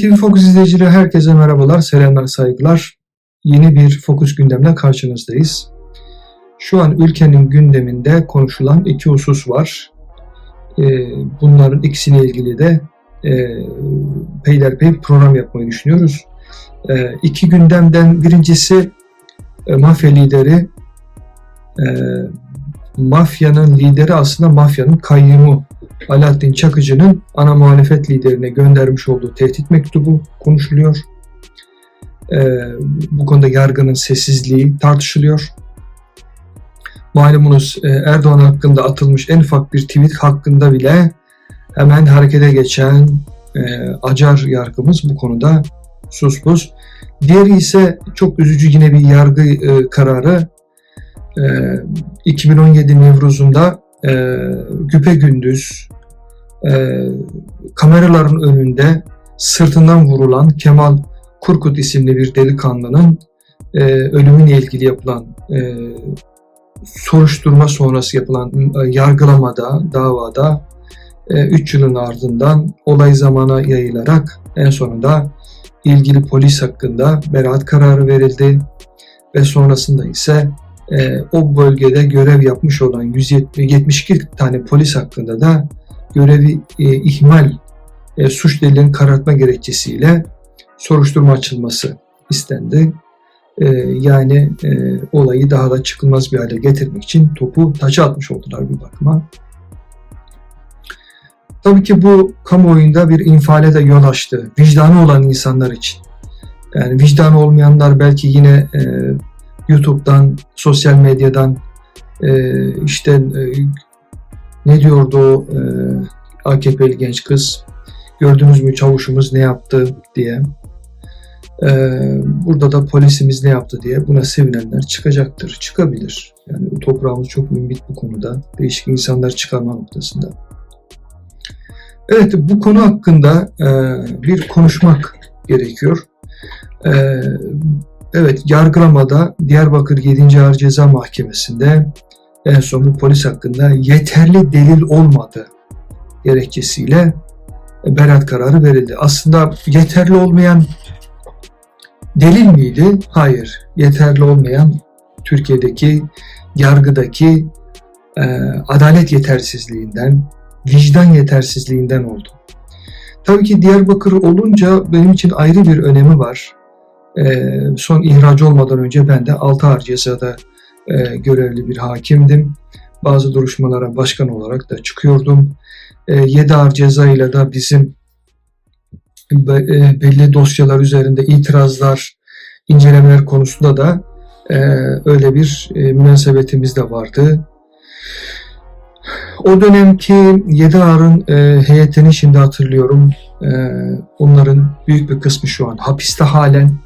TV Fokus izleyicileri herkese merhabalar, selamlar, saygılar. Yeni bir Fokus gündemle karşınızdayız. Şu an ülkenin gündeminde konuşulan iki husus var. Ee, bunların ikisiyle ilgili de e, peyderpey program yapmayı düşünüyoruz. E, iki gündemden birincisi e, mafya lideri, e, mafyanın lideri aslında mafyanın kayyumu Alaaddin Çakıcı'nın ana muhalefet liderine göndermiş olduğu tehdit mektubu konuşuluyor. Ee, bu konuda yargının sessizliği tartışılıyor. Malumunuz e, Erdoğan hakkında atılmış en ufak bir tweet hakkında bile hemen harekete geçen e, acar yargımız bu konuda sus pus. Diğeri ise çok üzücü yine bir yargı e, kararı. E, 2017 Nevruz'unda e, güpe gündüz e, kameraların önünde sırtından vurulan Kemal Kurkut isimli bir delikanlının e, ölümüyle ilgili yapılan e, soruşturma sonrası yapılan e, yargılamada, davada 3 e, yılın ardından olay zamana yayılarak en sonunda ilgili polis hakkında beraat kararı verildi ve sonrasında ise e, o bölgede görev yapmış olan 172 tane polis hakkında da görevi e, ihmal e, suç delilini karartma gerekçesiyle soruşturma açılması istendi. E, yani e, olayı daha da çıkılmaz bir hale getirmek için topu taça atmış oldular bir bakıma. Tabii ki bu kamuoyunda bir infiale de yol açtı. Vicdanı olan insanlar için. Yani vicdanı olmayanlar belki yine e, YouTube'dan, sosyal medyadan e, işte e, ne diyordu o e, AKP'li genç kız gördünüz mü çavuşumuz ne yaptı diye. E, burada da polisimiz ne yaptı diye buna sevinenler çıkacaktır, çıkabilir. Yani toprağımız çok mümbit bu konuda. Değişik insanlar çıkarma noktasında. Evet bu konu hakkında e, bir konuşmak gerekiyor. E, Evet, yargılamada Diyarbakır 7. Ağır Ceza Mahkemesi'nde en son bu polis hakkında yeterli delil olmadı gerekçesiyle beraat kararı verildi. Aslında yeterli olmayan delil miydi? Hayır. Yeterli olmayan Türkiye'deki yargıdaki e, adalet yetersizliğinden, vicdan yetersizliğinden oldu. Tabii ki Diyarbakır olunca benim için ayrı bir önemi var. E, son ihraç olmadan önce ben de 6 ağır cezada e, görevli bir hakimdim. Bazı duruşmalara başkan olarak da çıkıyordum. E, 7 ağır ceza ile bizim belli dosyalar üzerinde itirazlar, incelemeler konusunda da e, öyle bir e, münasebetimiz de vardı. O dönemki Yedi Ağır'ın e, heyetini şimdi hatırlıyorum. Onların büyük bir kısmı şu an hapiste halen.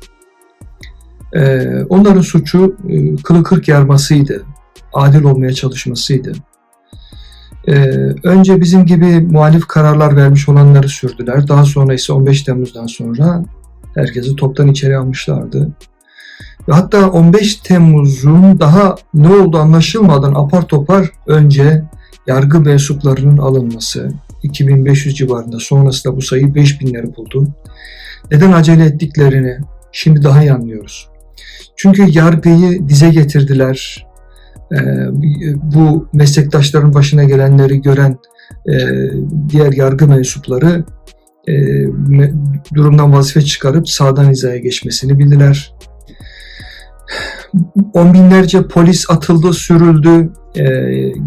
Ee, onların suçu e, kılı kırk yarmasıydı. Adil olmaya çalışmasıydı. Ee, önce bizim gibi muhalif kararlar vermiş olanları sürdüler. Daha sonra ise 15 Temmuz'dan sonra herkesi toptan içeri almışlardı. Ve hatta 15 Temmuz'un daha ne oldu anlaşılmadan apar topar önce yargı mensuplarının alınması 2500 civarında sonrasında bu sayı 5000'leri buldu. Neden acele ettiklerini şimdi daha iyi anlıyoruz. Çünkü yargıyı dize getirdiler. Ee, bu meslektaşların başına gelenleri gören e, diğer yargı mensupları e, durumdan vazife çıkarıp sağdan hizaya geçmesini bildiler. On binlerce polis atıldı, sürüldü. E,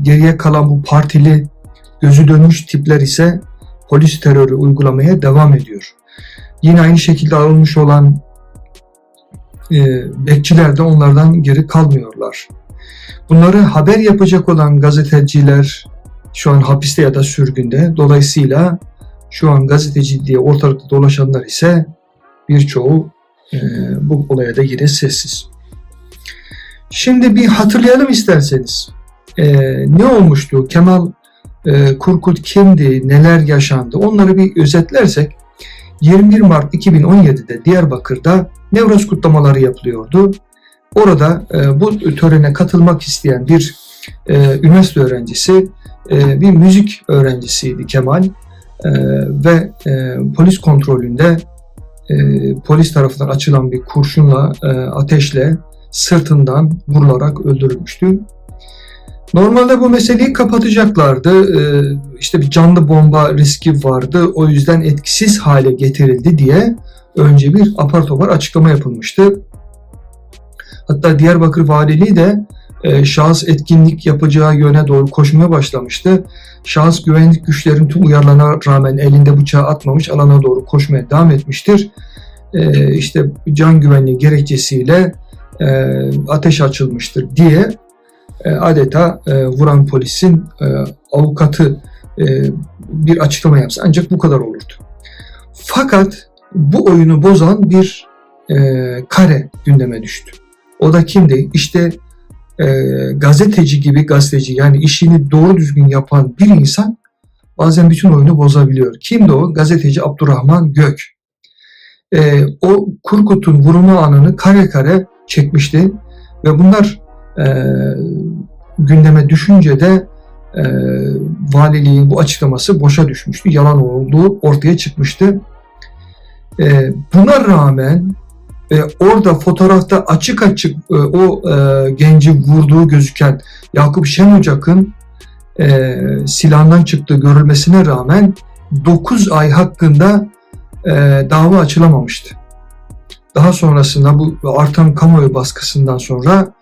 geriye kalan bu partili, gözü dönmüş tipler ise polis terörü uygulamaya devam ediyor. Yine aynı şekilde alınmış olan bekçiler de onlardan geri kalmıyorlar. Bunları haber yapacak olan gazeteciler şu an hapiste ya da sürgünde. Dolayısıyla şu an gazeteci diye ortalıkta dolaşanlar ise birçoğu e, bu olaya da yine sessiz. Şimdi bir hatırlayalım isterseniz. E, ne olmuştu? Kemal e, Kurkut kimdi? Neler yaşandı? Onları bir özetlersek 21 Mart 2017'de Diyarbakır'da Nevruz kutlamaları yapılıyordu. Orada e, bu törene katılmak isteyen bir e, üniversite öğrencisi, e, bir müzik öğrencisiydi Kemal e, ve e, polis kontrolünde e, polis tarafından açılan bir kurşunla, e, ateşle sırtından vurularak öldürülmüştü. Normalde bu meseleyi kapatacaklardı. E, işte bir canlı bomba riski vardı. O yüzden etkisiz hale getirildi diye önce bir apar topar açıklama yapılmıştı. Hatta Diyarbakır Valiliği de e, şahıs etkinlik yapacağı yöne doğru koşmaya başlamıştı. Şahıs güvenlik güçlerin tüm uyarılarına rağmen elinde bıçağı atmamış alana doğru koşmaya devam etmiştir. E, işte can güvenliği gerekçesiyle e, ateş açılmıştır diye e, adeta e, vuran polisin e, avukatı bir açıklama yapsa ancak bu kadar olurdu. Fakat bu oyunu bozan bir kare gündeme düştü. O da kimdi? İşte gazeteci gibi gazeteci yani işini doğru düzgün yapan bir insan bazen bütün oyunu bozabiliyor. Kimdi o? Gazeteci Abdurrahman Gök. E, o Kurkut'un vurma anını kare kare çekmişti ve bunlar e, gündeme düşünce de e, valiliğin bu açıklaması boşa düşmüştü. Yalan olduğu ortaya çıkmıştı. E, buna rağmen e, orada fotoğrafta açık açık e, o e, genci vurduğu gözüken Yakup Şenocak'ın e, silahından çıktığı görülmesine rağmen 9 ay hakkında e, dava açılamamıştı. Daha sonrasında bu artan kamuoyu baskısından sonra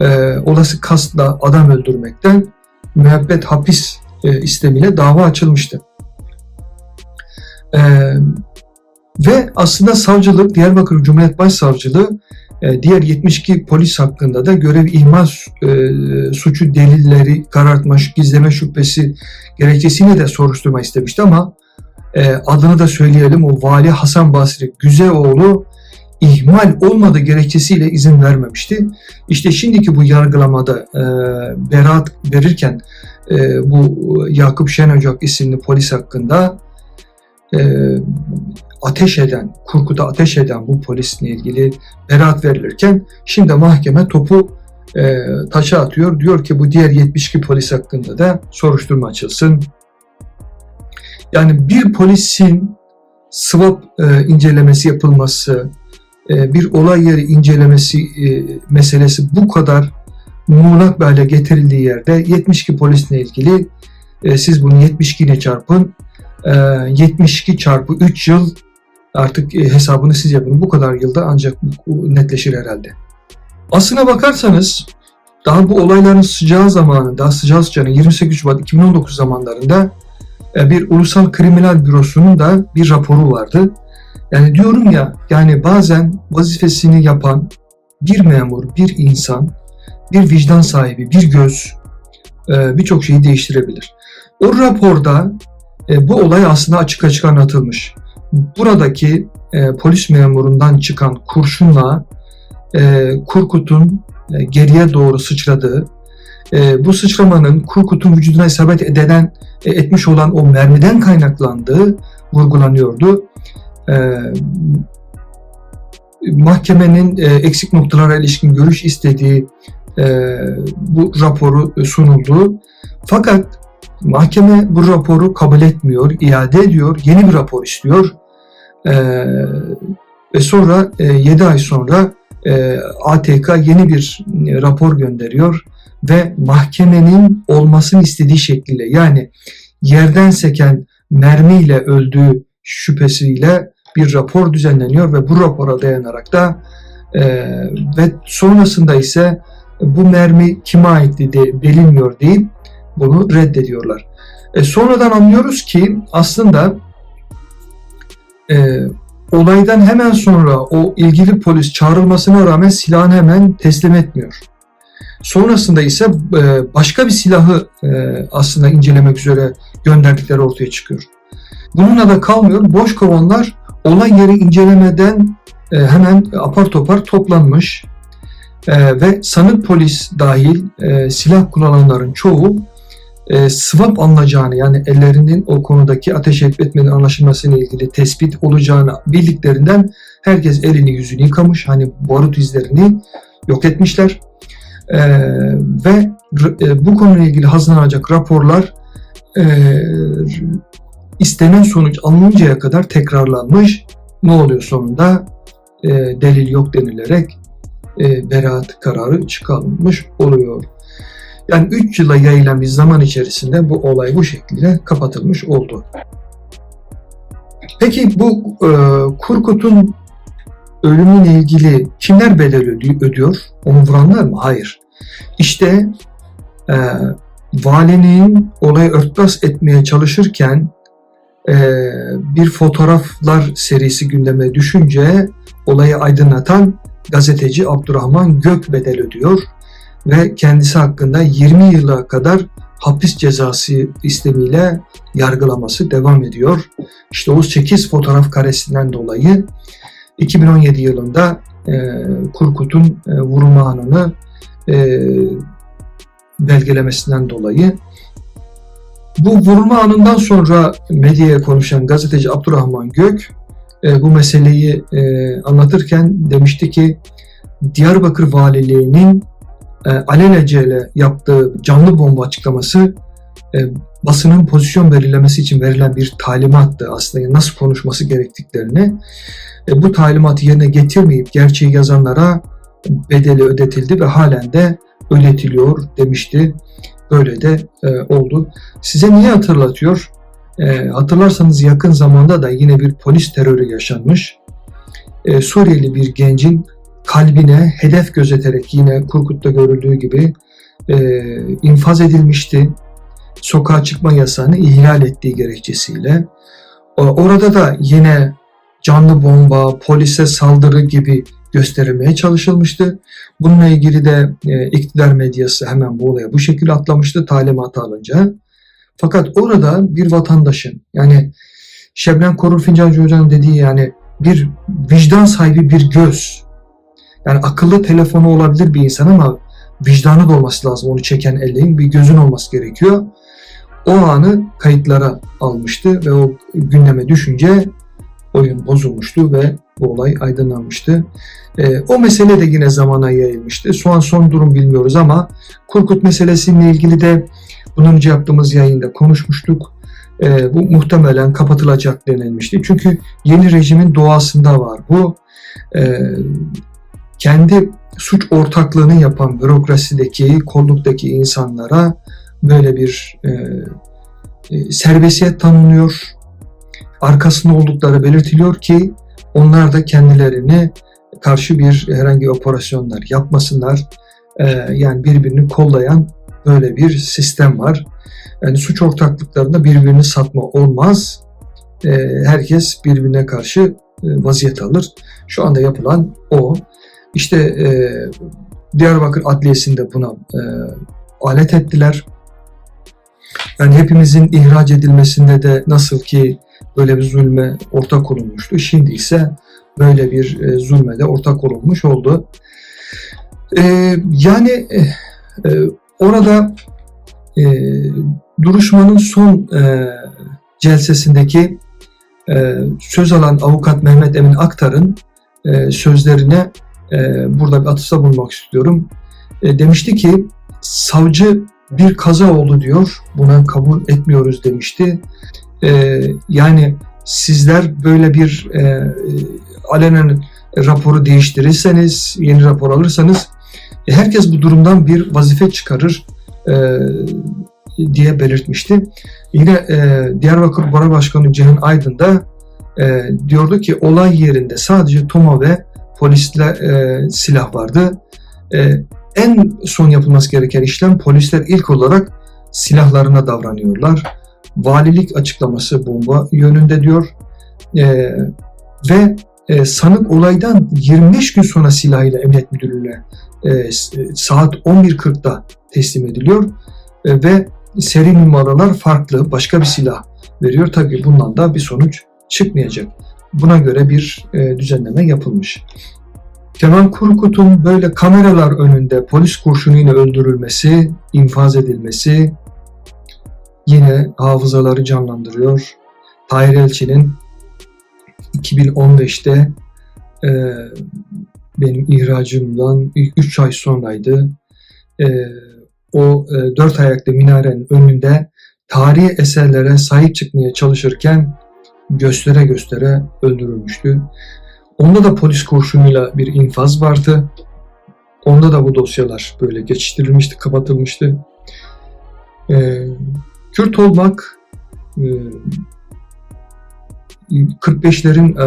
e, olası kasla adam öldürmekten müebbet hapis e, istemiyle dava açılmıştı. E, ve aslında savcılık, Diyarbakır Cumhuriyet Başsavcılığı e, diğer 72 polis hakkında da görev ihmal e, suçu delilleri karartma, gizleme şüphesi gerekçesiyle de soruşturma istemişti ama e, adını da söyleyelim o Vali Hasan Basri Güzeoğlu ihmal olmadığı gerekçesiyle izin vermemişti. İşte şimdiki bu yargılamada e, beraat verirken e, bu Yakup Şenocak isimli polis hakkında e, ateş eden, Kurkut'a ateş eden bu polisle ilgili beraat verilirken şimdi mahkeme topu e, taşa atıyor. Diyor ki bu diğer 72 polis hakkında da soruşturma açılsın. Yani bir polisin swap e, incelemesi yapılması, bir olay yeri incelemesi e, meselesi bu kadar muğlak bir hale getirildiği yerde 72 polisle ilgili e, siz bunu 72 ile çarpın 72 çarpı 3 yıl artık hesabını siz yapın. Bu kadar yılda ancak netleşir herhalde. Aslına bakarsanız daha bu olayların sıcağı zamanında, sıcağı sıcağına 28 Şubat 2019 zamanlarında bir ulusal kriminal bürosunun da bir raporu vardı. Yani diyorum ya yani bazen vazifesini yapan bir memur, bir insan, bir vicdan sahibi, bir göz e, birçok şeyi değiştirebilir. O raporda e, bu olay aslında açık açık anlatılmış. Buradaki e, polis memurundan çıkan kurşunla Kurkut'un geriye doğru sıçradığı, bu sıçramanın Kurkut'un vücuduna isabet eden, etmiş olan o mermiden kaynaklandığı vurgulanıyordu mahkemenin e, eksik noktalara ilişkin görüş istediği e, bu raporu sunuldu. Fakat mahkeme bu raporu kabul etmiyor, iade ediyor, yeni bir rapor istiyor. E, ve sonra e, 7 ay sonra e, ATK yeni bir e, rapor gönderiyor ve mahkemenin olmasını istediği şekliyle yani yerden seken mermiyle öldüğü şüphesiyle bir rapor düzenleniyor ve bu rapora dayanarak da e, ve sonrasında ise bu mermi kime aitti de bilinmiyor deyip bunu reddediyorlar. E, sonradan anlıyoruz ki aslında e, olaydan hemen sonra o ilgili polis çağrılmasına rağmen silahını hemen teslim etmiyor. Sonrasında ise e, başka bir silahı e, aslında incelemek üzere gönderdikleri ortaya çıkıyor. Bununla da kalmıyor. Boş kovanlar olay yeri incelemeden e, hemen apar topar toplanmış e, ve sanık polis dahil e, silah kullananların çoğu e, swap alınacağını yani ellerinin o konudaki ateş etmenin anlaşılmasıyla ilgili tespit olacağını bildiklerinden herkes elini yüzünü yıkamış. Hani barut izlerini yok etmişler. Ve e, bu konuyla ilgili hazırlanacak raporlar istenen sonuç alınıncaya kadar tekrarlanmış ne oluyor sonunda? E, delil yok denilerek e, beraat kararı çıkarılmış oluyor. Yani 3 yıla yayılan bir zaman içerisinde bu olay bu şekilde kapatılmış oldu. Peki bu e, Kurkut'un ölümüyle ilgili kimler bedel ödüyor? Onu vuranlar mı? Hayır. İşte e, valinin olayı örtbas etmeye çalışırken bir fotoğraflar serisi gündeme düşünce olayı aydınlatan gazeteci Abdurrahman Gök bedel ödüyor ve kendisi hakkında 20 yıla kadar hapis cezası istemiyle yargılaması devam ediyor. İşte o 8 fotoğraf karesinden dolayı 2017 yılında e, Kurkut'un e, vurma anını e, belgelemesinden dolayı bu vurma anından sonra medyaya konuşan gazeteci Abdurrahman Gök e, bu meseleyi e, anlatırken demişti ki Diyarbakır Valiliği'nin e, alelacele yaptığı canlı bomba açıklaması e, basının pozisyon belirlemesi için verilen bir talimattı aslında nasıl konuşması gerektiklerini. E, bu talimatı yerine getirmeyip gerçeği yazanlara bedeli ödetildi ve halen de ödetiliyor demişti. Böyle de e, oldu. Size niye hatırlatıyor? E, hatırlarsanız yakın zamanda da yine bir polis terörü yaşanmış. E, Suriyeli bir gencin kalbine hedef gözeterek yine Kurkut'ta görüldüğü gibi e, infaz edilmişti. Sokağa çıkma yasağını ihlal ettiği gerekçesiyle. Orada da yine canlı bomba, polise saldırı gibi gösterilmeye çalışılmıştı. Bununla ilgili de e, iktidar medyası hemen bu olaya bu şekilde atlamıştı talimatı alınca. Fakat orada bir vatandaşın yani Şebnem Korur Fincancı Hoca'nın dediği yani bir vicdan sahibi bir göz. Yani akıllı telefonu olabilir bir insan ama vicdanı da olması lazım onu çeken ellerin bir gözün olması gerekiyor. O anı kayıtlara almıştı ve o gündeme düşünce oyun bozulmuştu ve bu olay aydınlanmıştı. E, o mesele de yine zamana yayılmıştı. Şu an son durum bilmiyoruz ama Kurkut meselesiyle ilgili de bunun önce yaptığımız yayında konuşmuştuk. E, bu muhtemelen kapatılacak denilmişti. Çünkü yeni rejimin doğasında var. Bu e, kendi suç ortaklığını yapan bürokrasideki, kolluktaki insanlara böyle bir e, e, serbestiyet tanınıyor. Arkasında oldukları belirtiliyor ki onlar da kendilerini karşı bir herhangi operasyonlar yapmasınlar. E, yani birbirini kollayan böyle bir sistem var. Yani suç ortaklıklarında birbirini satma olmaz. E, herkes birbirine karşı e, vaziyet alır. Şu anda yapılan o. İşte e, Diyarbakır Adliyesi'nde buna e, alet ettiler. Yani hepimizin ihraç edilmesinde de nasıl ki böyle bir zulme ortak olunmuştu. Şimdi ise böyle bir e, zulme de ortak olunmuş oldu. E, yani e, e, orada e, duruşmanın son e, celsesindeki e, söz alan avukat Mehmet Emin Aktar'ın e, sözlerine e, burada bir atıfta bulmak istiyorum. E, demişti ki savcı bir kaza oldu diyor. Buna kabul etmiyoruz demişti. E, yani sizler böyle bir e, alenen raporu değiştirirseniz, yeni rapor alırsanız e, herkes bu durumdan bir vazife çıkarır e, diye belirtmişti. Yine e, Diyarbakır Bora Başkanı Cihan Aydın da e, diyordu ki olay yerinde sadece Toma ve polisle e, silah vardı. E, en son yapılması gereken işlem polisler ilk olarak silahlarına davranıyorlar. Valilik açıklaması bomba yönünde diyor. E, ve e, sanık olaydan 25 gün sonra silahıyla emniyet müdürlüğüne e, saat 11.40'da teslim ediliyor. E, ve seri numaralar farklı başka bir silah veriyor. Tabii bundan da bir sonuç çıkmayacak. Buna göre bir e, düzenleme yapılmış. Kemal Kurkut'un böyle kameralar önünde polis kurşunuyla öldürülmesi, infaz edilmesi yine hafızaları canlandırıyor. Tahir Elçi'nin 2015'te e, benim ihracımdan 3 ay sonraydı. E, o e, dört ayaklı minarenin önünde tarihi eserlere sahip çıkmaya çalışırken göstere göstere öldürülmüştü. Onda da polis kurşunuyla bir infaz vardı. Onda da bu dosyalar böyle geçiştirilmişti, kapatılmıştı. Ee, Kürt olmak e, 45'lerin e,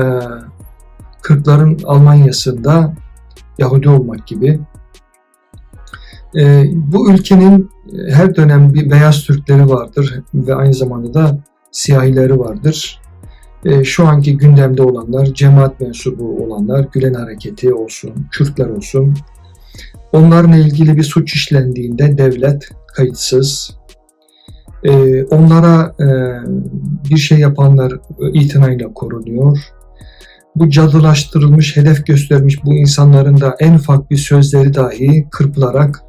40'ların Almanya'sında Yahudi olmak gibi. E, bu ülkenin her dönem bir beyaz Türkleri vardır ve aynı zamanda da siyahileri vardır. E, şu anki gündemde olanlar, cemaat mensubu olanlar, Gülen Hareketi olsun, Kürtler olsun. Onlarla ilgili bir suç işlendiğinde devlet kayıtsız, e, onlara e, bir şey yapanlar itinayla korunuyor. Bu cadılaştırılmış, hedef göstermiş bu insanların da en ufak bir sözleri dahi kırpılarak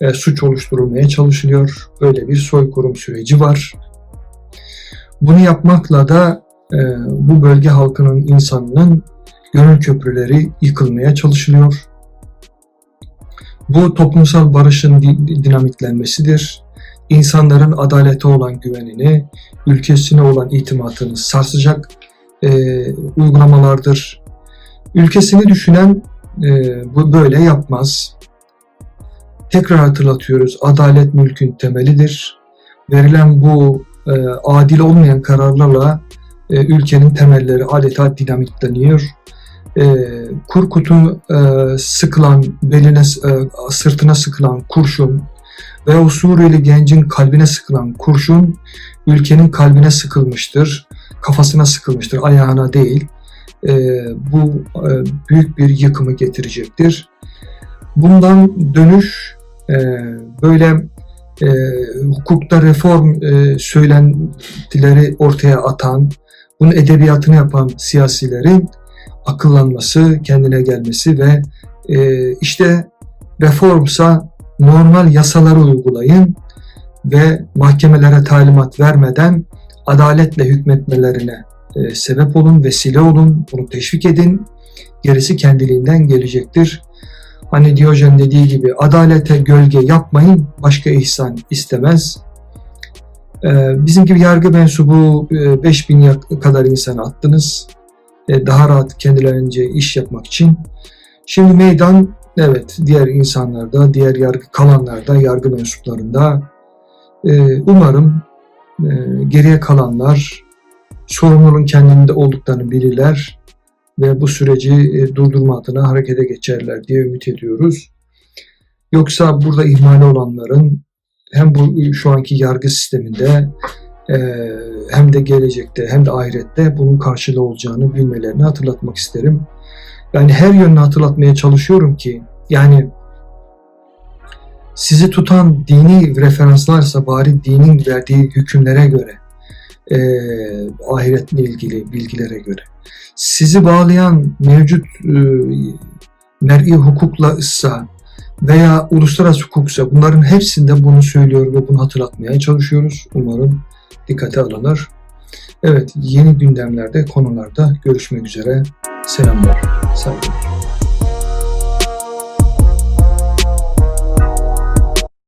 e, suç oluşturulmaya çalışılıyor. Böyle bir soykırım süreci var. Bunu yapmakla da e, bu bölge halkının insanının gönül köprüleri yıkılmaya çalışılıyor. Bu toplumsal barışın dinamitlenmesidir. İnsanların adalete olan güvenini, ülkesine olan itimatını sarsacak e, uygulamalardır. Ülkesini düşünen e, bu böyle yapmaz. Tekrar hatırlatıyoruz, adalet mülkün temelidir. Verilen bu e, adil olmayan kararlarla e, ülkenin temelleri adeta dinamitleniyor. E, Kurkut'u e, sıkılan, beline, e, sırtına sıkılan kurşun ve o Suriyeli gencin kalbine sıkılan kurşun ülkenin kalbine sıkılmıştır, kafasına sıkılmıştır, ayağına değil. E, bu e, büyük bir yıkımı getirecektir. Bundan dönüş e, böyle e, hukukta reform e, söylentileri ortaya atan, bunun edebiyatını yapan siyasilerin akıllanması, kendine gelmesi ve e, işte reformsa normal yasaları uygulayın ve mahkemelere talimat vermeden adaletle hükmetmelerine e, sebep olun, vesile olun, bunu teşvik edin. Gerisi kendiliğinden gelecektir. Hani Diyojen dediği gibi adalete gölge yapmayın, başka ihsan istemez. Ee, bizim gibi yargı mensubu 5000 e, kadar insan attınız. E, daha rahat kendilerince iş yapmak için. Şimdi meydan evet diğer insanlarda, diğer yargı kalanlarda, yargı mensuplarında e, umarım geriye kalanlar sorumluluğun kendinde olduklarını bilirler ve bu süreci durdurma adına harekete geçerler diye ümit ediyoruz. Yoksa burada ihmali olanların hem bu şu anki yargı sisteminde e, hem de gelecekte hem de ahirette bunun karşılığı olacağını bilmelerini hatırlatmak isterim. Yani her yönünü hatırlatmaya çalışıyorum ki yani sizi tutan dini referanslarsa bari dinin verdiği hükümlere göre e, ahiretle ilgili bilgilere göre sizi bağlayan mevcut e, mer'i hukukla ıssa veya uluslararası hukuksa bunların hepsinde bunu söylüyor ve bunu hatırlatmaya çalışıyoruz. Umarım dikkate alınır. Evet yeni gündemlerde konularda görüşmek üzere. Selamlar, saygılar.